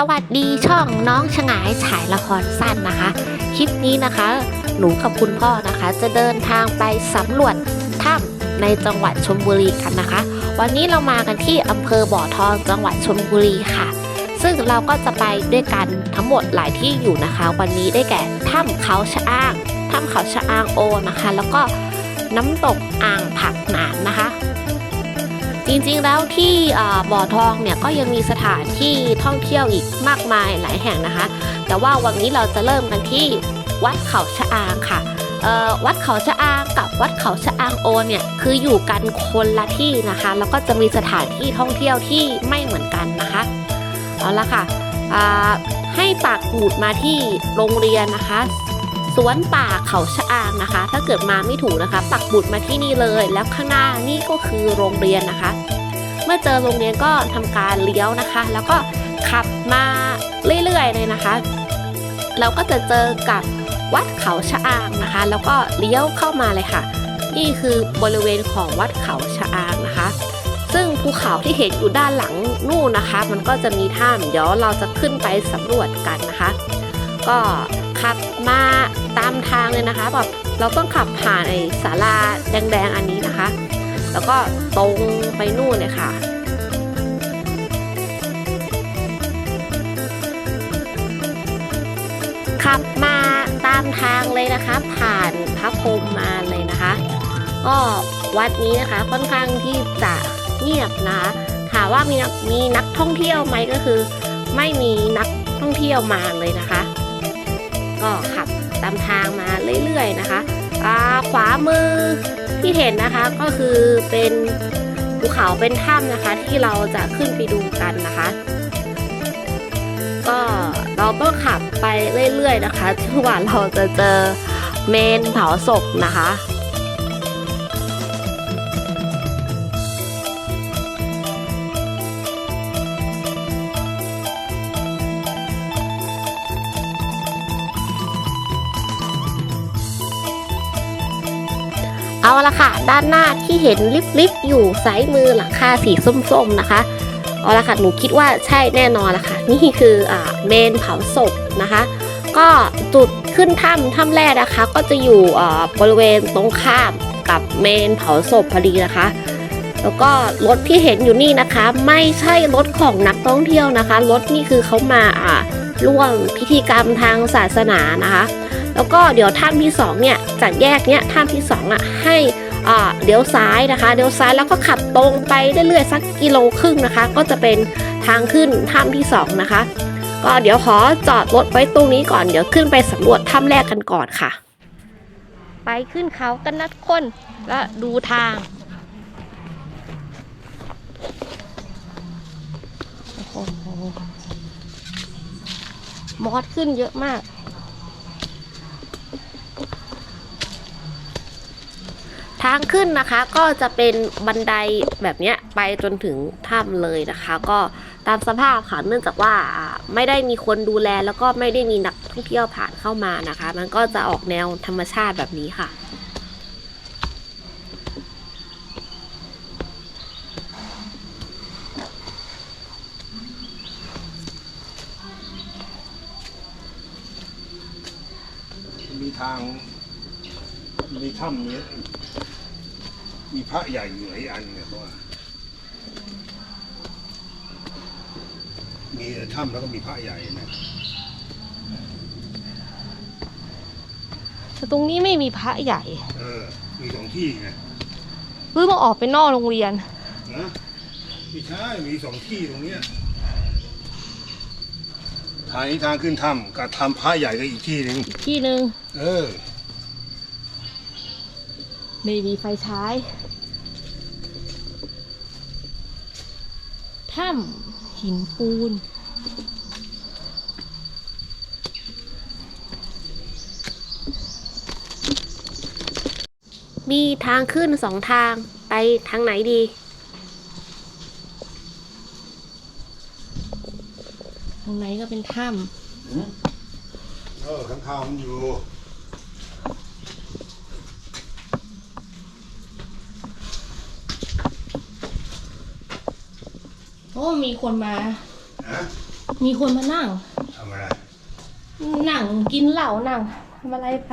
สวัสดีช่องน้องฉงายฉายละครสั้นนะคะ คลิปนี้นะคะ หนูกับคุณพ่อนะคะ จะเดินทางไปสำรวจถ้ำในจังหวัดชลบุรีกันนะคะ วันนี้เรามากันที่อำเภอบ่อทองจังหวัดชลบุรีค่ะ ซึ่งเราก็จะไปด้วยกันทั้งหมดหลายที่อยู่นะคะ วันนี้ได้แก่ถ้ำเขาชะอ้างถ้ำเขาชะอ้างโอนะคะ แล้วก็น้ำตกอ่างผักหนานนะคะ จริงๆแล้วที่บ่อทองเนี่ยก็ยังมีสถานที่ท่องเที่ยวอีกมากมายหลายแห่งนะคะ แต่ว่าวันนี้เราจะเริ่มกันที่วัดเขาชะอางค่ะวัดเขาชะอางกับวัดเขาชะอางโอเนี่ยคืออยู่กันคนละที่นะคะ แล้วก็จะมีสถานที่ท่องเที่ยวที่ไม่เหมือนกันนะคะเอาละค่ะให้ปากหูดมาที่โรงเรียนนะคะ สวนป่าเขาชะอางนะคะ ถ้าเกิดมาไม่ถูกนะคะ ปักบุดมาที่นี่เลย แล้วข้างหน้านี่ก็คือโรงเรียนนะคะ เมื่อเจอโรงเรียนก็ทำการเลี้ยวนะคะ แล้วก็ขับมาเรื่อยๆเลยนะคะ เราก็จะเจอกับวัดเขาชะอางนะคะ แล้วก็เลี้ยวเข้ามาเลยค่ะ นี่คือบริเวณของวัดเขาชะอางนะคะ ซึ่งภูเขาที่เห็นอยู่ด้านหลังนู่นนะคะ มันก็จะมีถ้ำเดี๋ยวเราจะขึ้นไปสำรวจกันนะคะ ก็ขับมา ตามทางเลยนะคะแบบเราต้องขับผ่านไอ้ศาลาแดงๆอันนี้นะคะ แล้วก็ตรงไปนู่นเลยค่ะขับมาตามทางเลยนะคะ ผ่านพระพรมมาเลยนะคะก็วัดนี้นะคะค่อนข้างที่จะเงียบนะคะถามว่ามีมีนักท่องเที่ยวไหมก็คือ ไม่มีนักท่องเที่ยวมาเลยนะคะ ก็ขับ ตามทางมาเรื่อยๆนะคะอาขวามือที่เห็นนะคะก็คือเป็นภูเขาเป็นถ้ำนะคะที่เราจะขึ้นไปดูกันนะคะ ก็เราก็ขับไปเรื่อยๆนะคะจนกว่าเราจะเจอเมนเผาศพนะคะ เอาละค่ะ ด้านหน้าที่เห็นลิฟต์ๆอยู่ซ้ายมือหลังคาสีส้มๆนะคะ เอาละค่ะหนูคิดว่าใช่แน่นอนละค่ะ นี่คืออ่าเมนเผาศพนะคะ ก็จุดขึ้นถ้ำถ้ำแรกนะคะ ก็จะอยู่อ่าบริเวณตรงข้ามกับเมนเผาศพพอดีนะคะแล้วก็รถที่เห็นอยู่นี่นะคะ ไม่ใช่รถของนักท่องเที่ยวนะคะ รถนี่คือเขามาอ่าร่วมพิธีกรรมทางศาสนานะคะ แล้วก็เดี๋ยวถ้ำที่สองเนี่ยจากแยกเนี้ยถ้ำที่สองอะ ให้เดี๋ยวซ้ายนะคะเดี๋ยวซ้ายแล้วก็ขับตรงไปเรื่อยๆสักกิโลครึ่งนะคะ ก็จะเป็นทางขึ้นถ้ำที่สองนะคะ ก็เดี๋ยวขอจอดรถไว้ตรงนี้ก่อนเดี๋ยวขึ้นไปสำรวจถ้ำแรกกันก่อนค่ะ ไปขึ้นเขากันนัดคนแล้วดูทางโอ้โหมอดขึ้นเยอะมาก ทางขึ้นนะคะก็จะเป็นบันไดแบบนี้ไปจนถึงถ้ำเลยนะคะ ก็ตามสภาพค่ะเนื่องจากว่าอ่าไม่ได้มีคนดูแลแล้วก็ไม่ได้มีนักท่องเที่ยวผ่านเข้ามานะคะ มันก็จะออกแนวธรรมชาติแบบนี้ค่ะมีทาง มีถ้ำนี้มีพระใหญ่อยู่หลายอันเนี่ยเพราะว่ามีถ้ำแล้วก็มีพระใหญ่นะแต่ตรงนี้ไม่มีพระใหญ่ เออ มีสองที่ไงเพิ่งมาออกไปนอกโรงเรียน นะไม่ใช่มีสองที่ตรงเนี้ยทางนี้ทางขึ้นถ้ำกับทำพระใหญ่ก็อีกที่หนึ่งที่หนึ่ง เออ ไม่มีไฟใช้ถ้ำหินปูน มีทางขึ้นสองทางไปทางไหนดีทางไหนก็เป็นถ้เออข้างๆมันอยู่ำโอ้มีคนมา ฮะมีคนมานั่ง ทำอะไรนั่งกินเหล้านั่งทำอะไรไป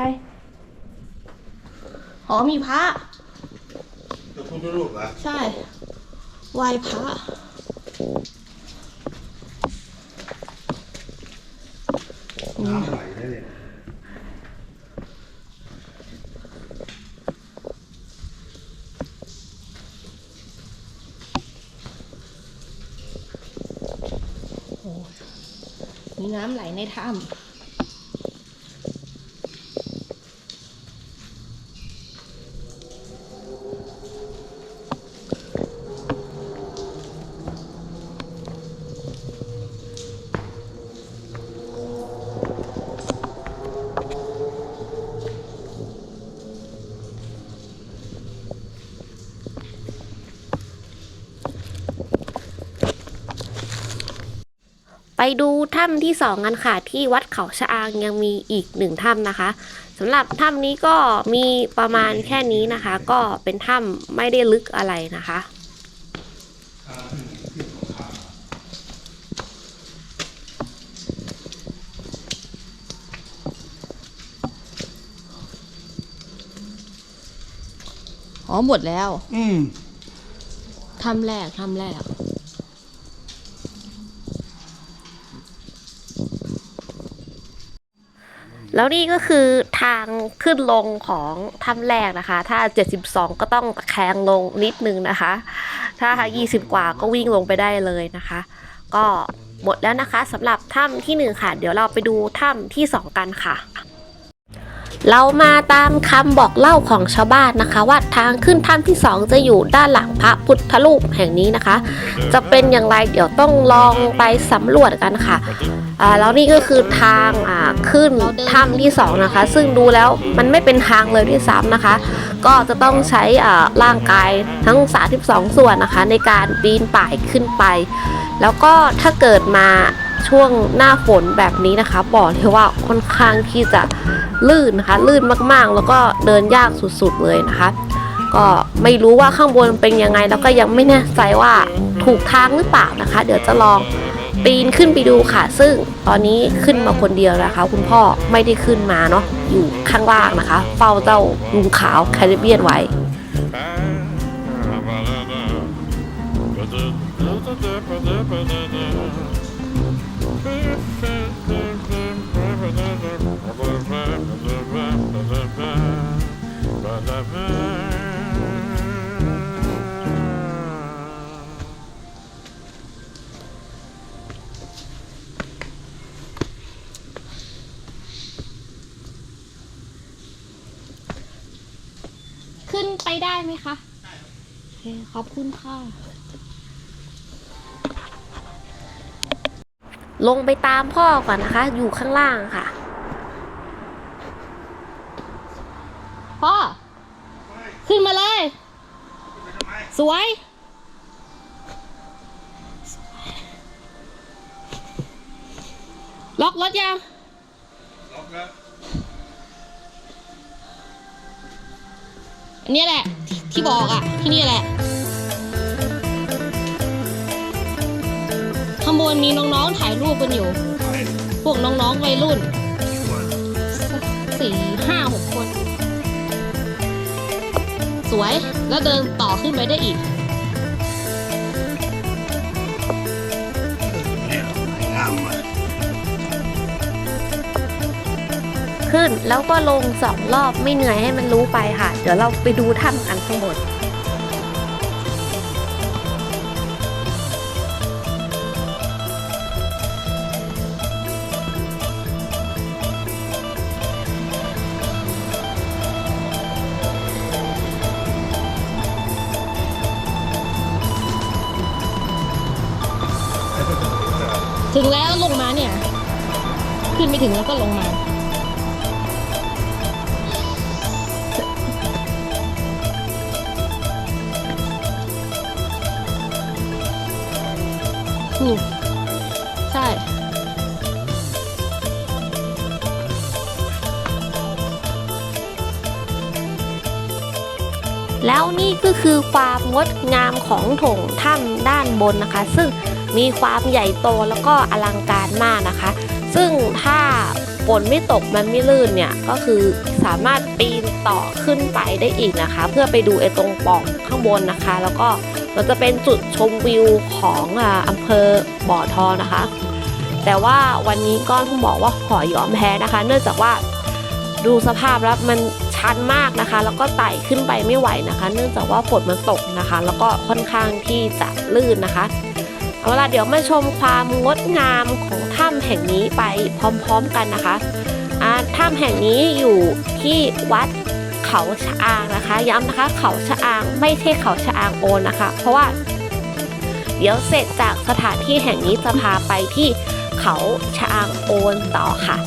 อ๋อมีพระพระพุทธรูปเหรอใช่ไหว้พระ น้ำไหลได้เลย มี น้ำไหลในถ้ำ ดูถ้ำที่สองกันค่ะ ที่วัดเขาชะอางยังมีอีกหนึ่งถ้ำนะคะสำหรับถ้ำนี้ก็มีประมาณแค่นี้นะคะ ก็เป็นถ้ำไม่ได้ลึกอะไรนะคะอ๋อหมดแล้ว อืมถ้ำแรกถ้ำแรก แล้วนี่ก็คือทางขึ้นลงของถ้ำแรกนะคะ ถ้า 72 ก็ต้องแคงลงนิดนึงนะคะ ถ้า 20 กว่าก็วิ่งลงไปได้เลยนะคะ ก็หมดแล้วนะคะสำหรับถ้ำที่หนึ่งค่ะ เดี๋ยวเราไปดูถ้ำที่สองกันค่ะ เรามาตามคำบอกเล่าของชาวบ้านนะคะ ว่าทางขึ้นถ้ำที่สองจะอยู่ด้านหลังพระพุทธรูปแห่งนี้นะคะ จะเป็นอย่างไรเดี๋ยวต้องลองไปสำรวจกันค่ะแล้วนี่ก็คือทางขึ้นถ้ำที่สองนะคะ ซึ่งดูแล้วมันไม่เป็นทางเลยด้วยซ้ำนะคะ ก็จะต้องใช้ร่างกายทั้ง 32 ส่วนนะคะ ในการปีนป่ายขึ้นไป แล้วก็ถ้าเกิดมา ช่วงหน้าฝนแบบนี้นะคะ บอกเลยว่าค่อนข้างที่จะลื่นนะคะ ลื่นมากๆ แล้วก็เดินยากสุดๆเลยนะคะ ก็ไม่รู้ว่าข้างบนเป็นยังไง แล้วก็ยังไม่แน่ใจว่าถูกทางหรือเปล่านะคะ เดี๋ยวจะลองปีนขึ้นไปดูค่ะ ซึ่งตอนนี้ขึ้นมาคนเดียวนะคะ คุณพ่อไม่ได้ขึ้นมาเนาะอยู่ข้างล่างนะคะ เฝ้าเจ้าลุงขาวแคริบเบียนไว้ ขึ้นไปได้ไหมคะโอเคขอบคุณค่ะ ลงไปตามพ่อก่อนนะคะ อยู่ข้างล่างค่ะ พ่อ ขึ้นมาเลย สวย ล็อกรถยัง ล็อกแล้วอันนี้แหละ ที่บอกอะที่นี่แหละางบนมีน้องๆถ่ายรูปกันอยู่ พวกน้องๆวัยรุ่นสี่ห้าหกคน สวยแล้วเดินต่อขึ้นไปได้อีก ขึ้นแล้วก็ลงสองรอบไม่เหนื่อยให้มันรู้ไปค่ะ เดี๋ยวเราไปดูถ้ำกันข้างบน ถึงแล้วก็ลงมานี่ใช่และแล้วนี่ก็คือความงดงามของโถงถ้ำด้านบนนะคะ ซึ่งมีความใหญ่โตแล้วก็อลังการมากนะคะ ซึ่งถ้าฝนไม่ตกมันไม่ลื่นเนี่ยก็คือสามารถปีนต่อขึ้นไปได้อีกนะคะ เพื่อไปดูไอ้ตรงป่องข้างบนนะคะ แล้วก็มันจะเป็นจุดชมวิวของอ่าอำเภอบ่อทองนะคะ แต่ว่าวันนี้ก็ต้องบอกว่าขอยอมแพ้นะคะ เนื่องจากว่าดูสภาพแล้วมันชันมากนะคะ แล้วก็ไต่ขึ้นไปไม่ไหวนะคะ เนื่องจากว่าฝนมันตกนะคะ แล้วก็ค่อนข้างที่จะลื่นนะคะ เอาล่ะเดี๋ยวมาชมความงดงามของถ้ำแห่งนี้ไปพร้อมๆกันนะคะถ้ำแห่งนี้อยู่ที่วัดเขาชะอางนะคะ ย้ำนะคะ เขาชะอางไม่ใช่เขาชะอางโอนนะคะ เพราะว่า เดี๋ยวเสร็จจากสถานที่แห่งนี้จะพาไปที่เขาชะอางโอนต่อค่ะ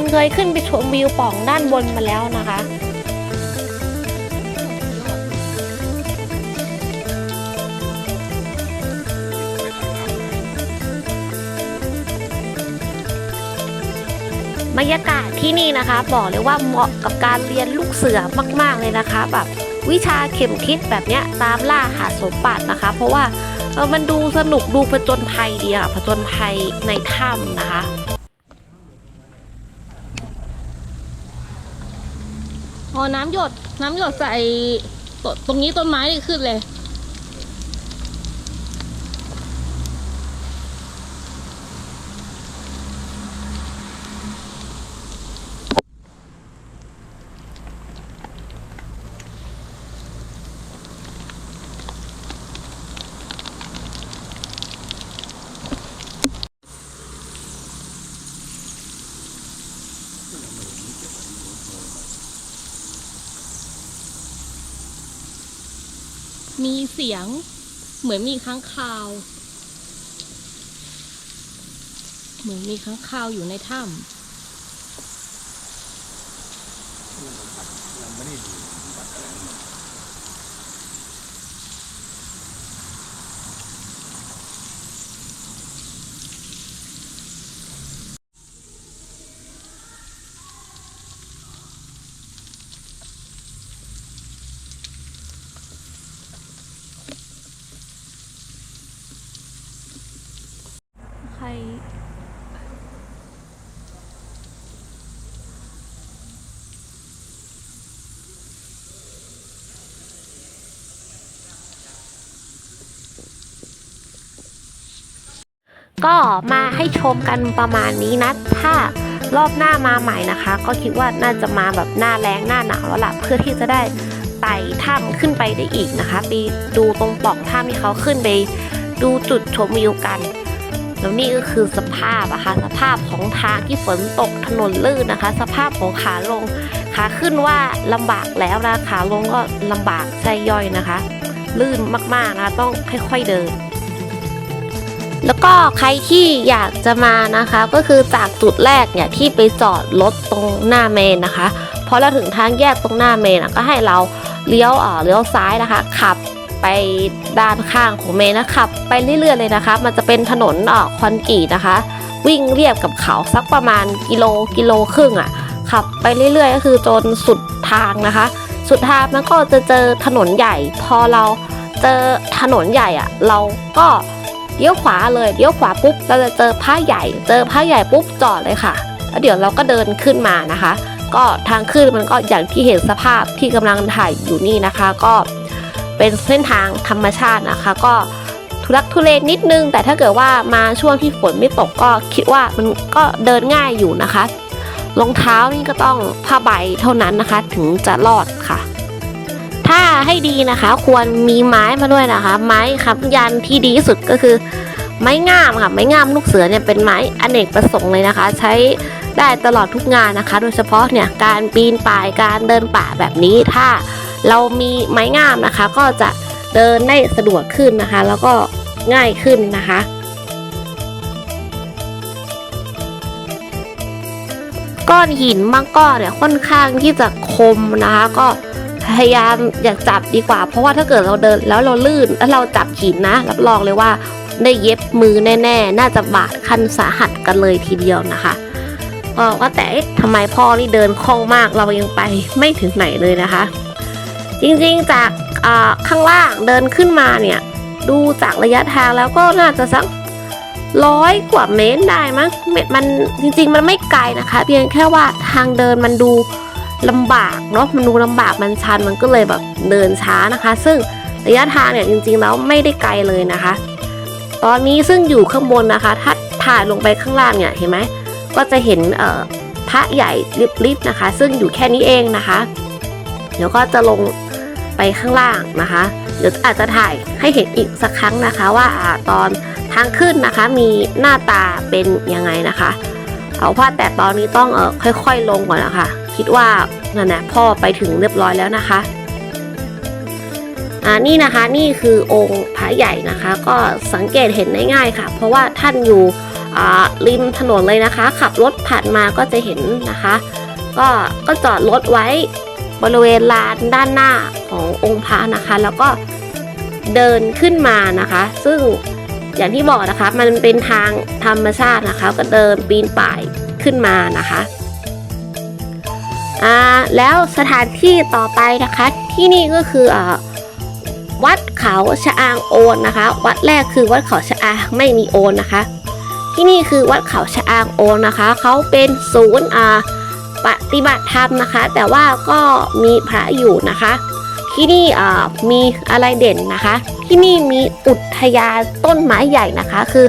มีคนเคยขึ้นไปชมวิวป่องด้านบนมาแล้วนะคะ บรรยากาศที่นี่นะคะ บอกเลยว่าเหมาะกับการเรียนลูกเสือมาก ๆ เลยนะคะแบบวิชาเข็มทิศแบบเนี้ยตามล่าหาสมบัตินะคะ เพราะว่ามันดูสนุกดูผจญภัยดีอะผจญภัยในถ้ำนะคะ อน้ำหยดน้ำหยดใส่ตตรงนี้ต้นไม้นี่ขึ้นเลย มีเสียงเหมือนมีค้างคาว เหมือนมีค้างคาวอยู่ในถ้ำ ใคร ก็มาให้ชมกันประมาณนี้นะ ถ้ารอบหน้ามาใหม่นะคะ ก็คิดว่าน่าจะมาแบบหน้าแรงหน้าหนาวแล้วล่ะเพื่อที่จะได้ไต่ถ้ำขึ้นไปได้อีกนะคะไปดูตรงปล่องถ้ำที่เขาขึ้นไปดูจุดชมวิวกันแล้วนี่ก็คือสภาพอะคะสภาพของทางที่ฝนตกถนนลื่นนะคะ สภาพของขาลงขาขึ้นว่าลำบากแล้วนะขาลงก็ลำบากใจย่อยนะคะ ลื่นมากๆนะคะต้องค่อยๆเดิน แล้วก็ใครที่อยากจะมานะคะ ก็คือจากจุดแรกเนี่ยที่ไปจอดรถตรงหน้าเมนนะคะพอเราถึงทางแยกตรงหน้าเมนก็ให้เราเลี้ยวเอ่อเลี้ยวซ้ายนะคะ ขับไปด้านข้างของเมนนะขับ ไปเรื่อยๆเลยนะคะ มันจะเป็นถนนออคอนกรีตนะคะ วิ่งเรียบกับเขาสักประมาณกิโลกิโลครึ่งอะ่ะขับไปเรื่อยๆ ก็คือจนสุดทางนะคะ สุดทางมันก็จะเจอถนนใหญ่ พอเราเจอถนนใหญ่อะ่ะ เราก็ เลี้ยวขวาเลยเลี้ยวขวาปุ๊บเราจะเจอผ้าใหญ่ เจอผ้าใหญ่ปุ๊บจอดเลยค่ะ แล้วเดี๋ยวเราก็เดินขึ้นมานะคะ ก็ทางขึ้นมันก็อย่างที่เห็นสภาพที่กำลังถ่ายอยู่นี่นะคะ ก็เป็นเส้นทางธรรมชาตินะคะ ก็ทุลักทุเลนิดนึง แต่ถ้าเกิดว่ามาช่วงที่ฝนไม่ตกก็คิดว่ามันก็เดินง่ายอยู่นะคะรองเท้านี่ก็ต้องผ้าใบเท่านั้นนะคะ ถึงจะรอดค่ะ ให้ดีนะคะ ควรมีไม้มาด้วยนะคะ ไม้ค้ำยันที่ดีที่สุดก็คือ ไม้งามค่ะไม้งามลูกเสือเนี่ยเป็นไม้อเนกประสงค์เลยนะคะ ใช้ได้ตลอดทุกงานนะคะ โดยเฉพาะเนี่ยการปีนป่ายการเดินป่าแบบนี้ถ้าเรามีไม้งามนะคะ ก็จะเดินได้สะดวกขึ้นนะคะ แล้วก็ง่ายขึ้นนะคะก้อนหินบางก้อนเนี่ยค่อนข้างที่จะคมนะคะ ก็ พยายามอย่าจับดีกว่า เพราะว่าถ้าเกิดเราเดินแล้วเราลื่นแล้วเราจับหินนะ รับรองเลยว่าได้เย็บมือแน่ ๆ น่าจะบาดคันสาหัสกันเลยทีเดียวนะคะก็ว่าแต่เอ๊ะทำไมพ่อนี่เดินคล่องมากเรายังไปไม่ถึงไหนเลยนะคะ จริงๆจากข้างล่างเดินขึ้นมาเนี่ย ดูจากระยะทางแล้วก็น่าจะสักร้อยกว่าเมตรได้มั้งเมตรมันจริงๆมันไม่ไกลนะคะ เพียงแค่ว่าทางเดินมันดู ลำบากเนาะมันดูลำบากมันชันมันก็เลยแบบเดินช้านะคะ ซึ่งระยะทางเนี่ยจริงๆแล้วไม่ได้ไกลเลยนะคะ ตอนนี้ซึ่งอยู่ข้างบนนะคะ ถ้าถ่ายลงไปข้างล่างเนี่ยเห็นไหมก็จะเห็นเอ่อพระใหญ่ริบๆนะคะ ซึ่งอยู่แค่นี้เองนะคะ เดี๋ยวก็จะลงไปข้างล่างนะคะ เดี๋ยวอาจจะถ่ายให้เห็นอีกสักครั้งนะคะ ว่าอ่าตอนทางขึ้นนะคะ มีหน้าตาเป็นยังไงนะคะ เอาว่าแต่ตอนนี้ต้องเออค่อย ๆ ลงก่อนนะคะ คิดว่านั่นแหละพ่อไปถึงเรียบร้อยแล้วนะคะอ่านี่นะคะนี่คือองค์พระใหญ่นะคะ ก็สังเกตเห็นได้ง่ายค่ะ เพราะว่าท่านอยู่ริมถนนเลยนะคะ ขับรถผ่านมาก็จะเห็นนะคะ ก็ก็จอดรถไว้บริเวณลานด้านหน้าขององค์พระนะคะ แล้วก็เดินขึ้นมานะคะ ซึ่งอย่างที่บอกนะคะ มันเป็นทางธรรมชาตินะคะ ก็เดินปีนป่ายขึ้นมานะคะ อ่าแล้วสถานที่ต่อไปนะคะที่นี่ก็คืออ่าวัดเขาชะอางโอนนะคะ วัดแรกคือวัดเขาชะอางไม่มีโอนนะคะ ที่นี่คือวัดเขาชะอางโอนนะคะเขาเป็นศูนย์อ่าปฏิบัติธรรมนะคะ แต่ว่าก็มีพระอยู่นะคะ ที่นี่อ่ามีอะไรเด่นนะคะ ที่นี่มีอุทยานต้นไม้ใหญ่นะคะ คือ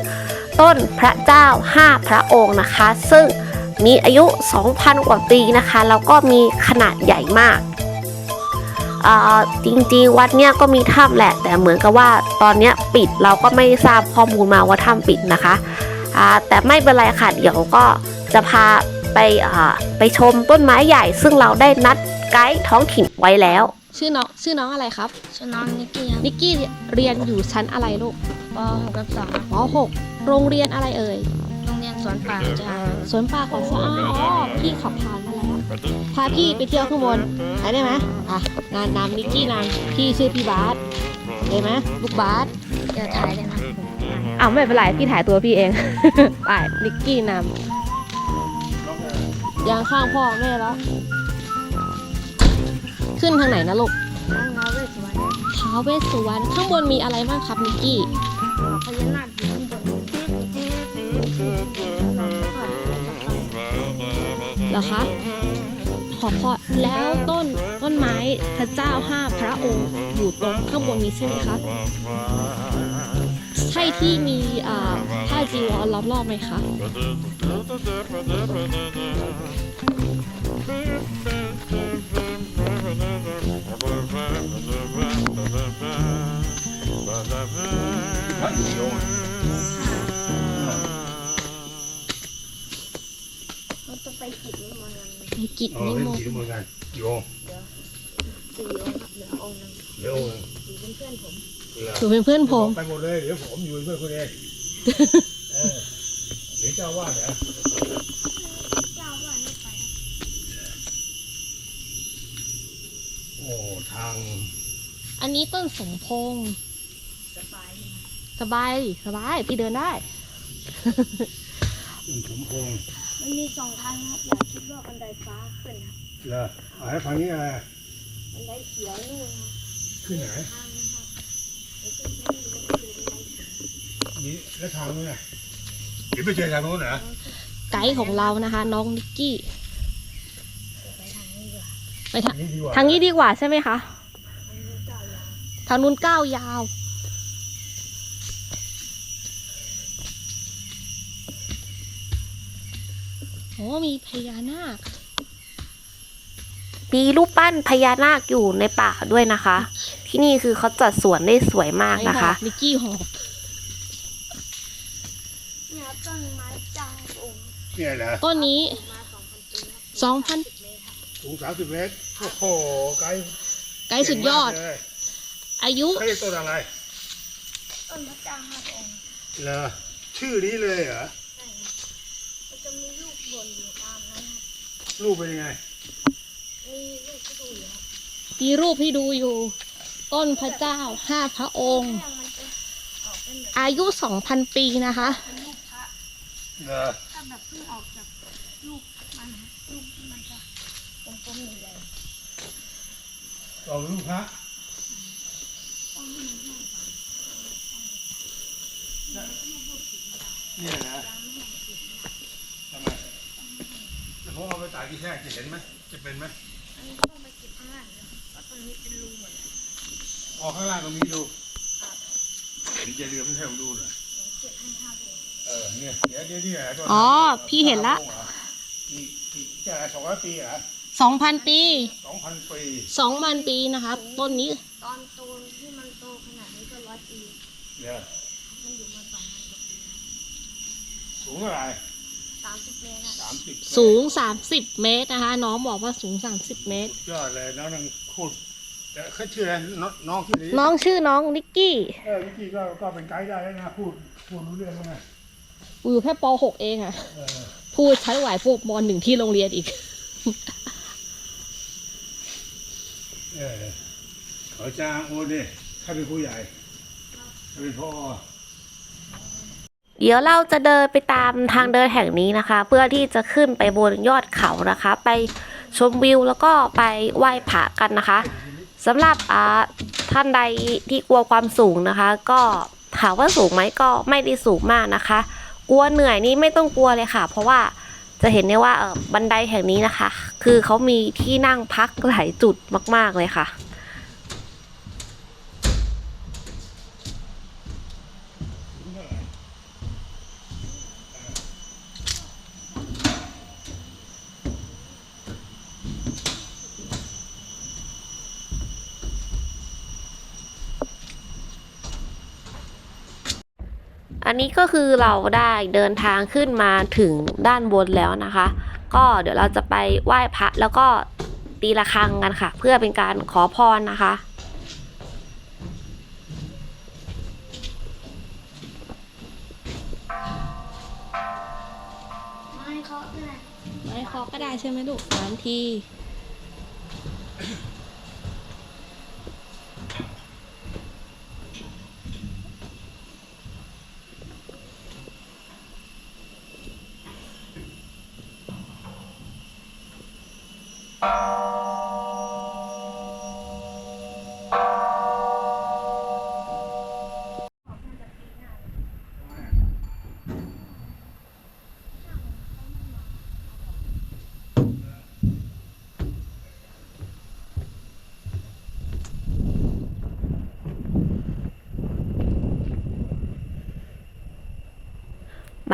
ต้นพระเจ้า5พระองค์นะคะ ซึ่ง มีอายุ 2,000 กว่าปีนะคะ แล้วก็มีขนาดใหญ่มากอ่าจริงๆ วัดเนี้ยก็มีถ้ำแหละ แต่เหมือนกับว่าตอนเนี้ยปิดเราก็ไม่ทราบข้อมูลมาว่าถ้ำปิดนะคะอ่าแต่ไม่เป็นไรค่ะ เดี๋ยวก็จะพาไปอ่าไปชมต้นไม้ใหญ่ ซึ่งเราได้นัดไกด์ท้องถิ่นไว้แล้ว ชื่อน้องชื่อน้องอะไรครับ ชื่อน้องนิกกี้ครับนิกกี้เรียนอยู่ชั้นอะไรลูกป .6 กับ2ครับป .6 โรงเรียนอะไรเอ่ยโรง เรียนสวนป่าจะสวนป่าของสะอาอ๋อพี่ขับผ่านมาแล้วพาพี่ไปเที่ยวข้างบนไปได้ไหมอะนานนำนิกกี้นำพี่ชื่อพี่บาสได้ไหมลูกบาสเดี๋ยวถ่ายเลยนะอ้าวไม่เป็นไรพี่ถ่ายตัวพี่เอง ไปนิกกี้นำยางข้างพ่อแม่แล้ว ขึ้นทางไหนนะลูกน้องน้าเวสวรรณท้าวเวสสุวรรณข้างบนมีอะไรบ้างครับนิกกี้พญานาค เหรอคะขอพอแล้วต้นต้นไม้พระเจ้าห้าพระองค์อยู่ตรงข้างบนนี้ใช่ไหมคะใช่ที่มีอ่าผ้าจีวรล้อมรอบไหมคะอ ไปกิจนิมนต์กันในกิจเออนิเป็นมนผีต์เหมือนกันโยมสี่องค์ครับเหลือองค์หนึงเดี๋ยวอยู่เป็นเพื่อนผมถือเป็นเพื่อนผม ไปหมดเลยเดี๋ยวผมอยู่เป็นเพื่อนคุณเองเออเดี๋ยวเจ้าว่าเนี่ยเจ้าว่าไม่ไปครับโอ้ทางอันนี้ต้นสมพงษ์สบายดีสบายดิสบายพี่เดินได้ สมพงษ์ มันมีสองทางครับอย่าคิดว่าบันไดฟ้าขึ้นครับเหรออ่าแล้วทางนี้อะไรบันไดเขียวนู่นครับขึ้นไหนทางนะครับแล้วก็ไม่รู้ว่าคือบันไดเขียวนี่แล้วทางนู้นน่ะเดี๋ยวไปเจอทางนู้นเหรอไกด์ของเรานะคะ น้องนิกกี้ ไปทางนี้ดีกว่าไปทางนี่ดีกว่าทางนี้ดีกว่าใช่ไหมคะทางนี้เจ้ายาว ทางนู้นก้าวยาว อ้มีพญานาค มีรูปปั้นพญานาคอยู่ในป่าด้วยนะคะ ที่นี่คือเขาจัดสวนได้สวยมากนะคะไอ้หอบนิกกี้หอบเนี่ยครับต้นไม้เจ้าองค์เนี่ยเหรอต้นนี้มาสองพันปีครับสองพันเมตรครับสูงสามสิบเมตรโอ้โหไกลไกด์สุดยอดเก่งมากเลยอายุเขาเรียกต้นอะไรต้นพระเจ้าห้าพระองค์เหรอชื่อนี้เลยเหรอ ใช่ครับมันจะมีลูกหล่นอยู่ตามนั้นค รูปเป็นยังไงมีลูกก็ดูอยู่ตีรูปให้ดูอยู่ ต้นพระเจ้าห้าพระองค์ อายุสองพันปีนะคะเออถ้าแบบเพิ่งออกจากลูกมันนะลูกมันจะกลมๆใหญ่ต่อรูปพระๆต้องให้มันแห้งก่อนเนี่ยนะทำไม แล้วผมเอาไปตากที่แท้จะเห็นไหมจะเป็นไหมอันนี้ต้องไปเก็บข้างล่างเลยเพราะตรงนี้เป็นรูหมดเลยออกข้างล่างตรงนี้ดูเห็นจะเรือไม่ใช่ผมดูหน่อยเก็บให้ห้าพระองค์เออเนี่ยเดี๋ยวเดี๋ยวนี่แหละต้นอ๋อพี่เห็นละกี่กี่จะสองร้อยปีเหรอสองพันปีสองพันปีสองพันปีนะคะต้นนี้ ตอนโตที่มันโตขนาดนี้ก็ร้อยปีเนี่ยมันอยู่มาสองพันกว่าปีแล้วสูงเท่าไหร่ สูงสามสิบเมตรนะคะ น้องบอกว่าสูงสามสิบเมตร ยอดเลยน้องนังคุดแต่เขาชื่อไรน้องน้องชื่อนี้น้องชื่อน้องนิกกี้เออนิกกี้ก็ก็เป็นไกด์ได้แล้วนะพูดพูดรู้เรื่องแล้วนะอยู่แค่ป .6 เองอะพูดใช้ไหวพวกมอหนึ่งที่โรงเรียนอีก เออเขาจ้างโอ้ดิถ้าเป็นผู้ใหญ่ถ้าเป็นพ่อ เดี๋ยวเราจะเดินไปตามทางเดินแห่งนี้นะคะ เพื่อที่จะขึ้นไปบนยอดเขานะคะ ไปชมวิวแล้วก็ไปไหว้พระกันนะคะสำหรับอ่าท่านใดที่กลัวความสูงนะคะ ก็ถามว่าสูงไหมก็ไม่ได้สูงมากนะคะ กลัวเหนื่อยนี่ไม่ต้องกลัวเลยค่ะ เพราะว่าจะเห็นได้ว่าบันไดแห่งนี้นะคะ คือเขามีที่นั่งพักหลายจุดมาก ๆเลยค่ะ อันนี้ก็คือเราได้เดินทางขึ้นมาถึงด้านบนแล้วนะคะ ก็เดี๋ยวเราจะไปไหว้พระแล้วก็ตีระฆังกันค่ะ เพื่อเป็นการขอพรนะคะไม่เขาะก็ได้ไม้คอก็ได้ใช่ไหมลูกสามที บร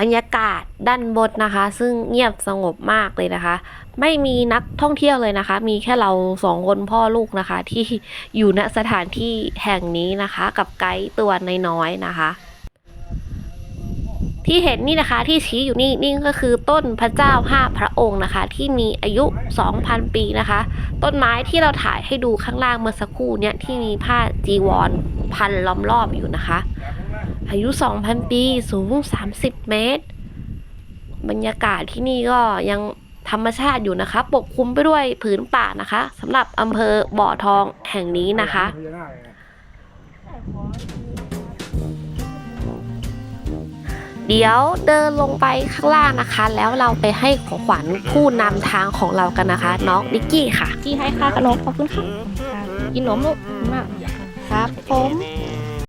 รยากาศ ด้านบนนะคะ ซึ่งเงียบสงบมากเลยนะคะ ไม่มีนักท่องเที่ยวเลยนะคะ มีแค่เราสองคนพ่อลูกนะคะ ที่อยู่ณสถานที่แห่งนี้นะคะ กับไกด์ตัวน้อยๆนะคะ ที่เห็นนี่นะคะที่ชี้อยู่นี่นี่ก็คือต้นพระเจ้าห้าพระองค์นะคะ ที่มีอายุ 2,000 ปีนะคะ ต้นไม้ที่เราถ่ายให้ดูข้างล่างเมื่อสักครู่เนี่ยที่มีผ้าจีวรพันล้อมรอบอยู่นะคะอายุ 2,000 ปี สูง 30 เมตร บรรยากาศที่นี่ก็ยังธรรมชาติอยู่นะคะ ปกคลุมไปด้วยผืนป่านะคะสำหรับอำเภอบ่อทองแห่งนี้นะคะพญานาคไงเดี๋ยวเดินลงไปข้างล่างนะคะ แล้วเราไปให้ของขวัญผู้นำทางของเรากันนะคะ น้องนิกกี้ค่ะ ที่ให้ค่าขนมขอบคุณค่ะกินขนมลูกขอบคุณมากครับผม